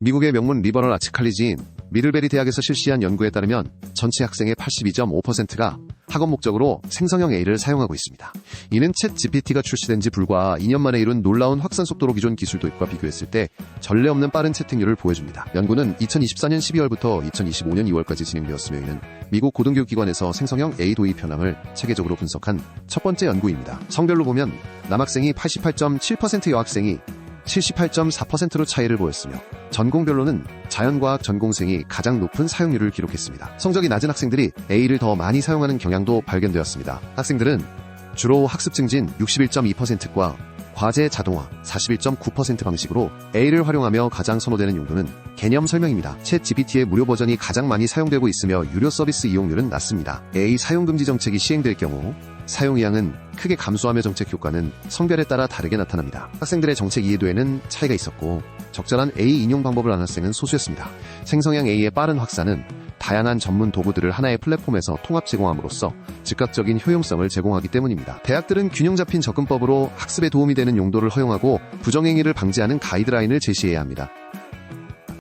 미국의 명문 리버럴 아츠 칼리지인 미들베리 대학에서 실시한 연구에 따르면 전체 학생의 82.5%가 학업 목적으로 생성형 A를 사용하고 있습니다. 이는 챗 GPT가 출시된 지 불과 2년 만에 이룬 놀라운 확산 속도로 기존 기술 도입과 비교했을 때 전례 없는 빠른 채택률을 보여줍니다. 연구는 2024년 12월부터 2025년 2월까지 진행되었으며 이는 미국 고등교육기관에서 생성형 A 도입 현황을 체계적으로 분석한 첫 번째 연구입니다. 성별로 보면 남학생이 88.7% 여학생이 78.4%로 차이를 보였으며 전공별로는 자연과학 전공생이 가장 높은 사용률을 기록했습니다. 성적이 낮은 학생들이 A를 더 많이 사용하는 경향도 발견되었습니다. 학생들은 주로 학습 증진 61.2%과 과제 자동화 41.9% 방식으로 A를 활용하며 가장 선호되는 용도는 개념 설명입니다. 챗 GPT의 무료 버전이 가장 많이 사용되고 있으며 유료 서비스 이용률은 낮습니다. A 사용 금지 정책이 시행될 경우 사용량은 크게 감소하며 정책 효과는 성별에 따라 다르게 나타납니다. 학생들의 정책 이해도에는 차이가 있었고 적절한 A 인용 방법을 아는 학생은 소수였습니다. 생성형 A의 빠른 확산은 다양한 전문 도구들을 하나의 플랫폼에서 통합 제공함으로써 즉각적인 효용성을 제공하기 때문입니다. 대학들은 균형 잡힌 접근법으로 학습에 도움이 되는 용도를 허용하고 부정행위를 방지하는 가이드라인을 제시해야 합니다.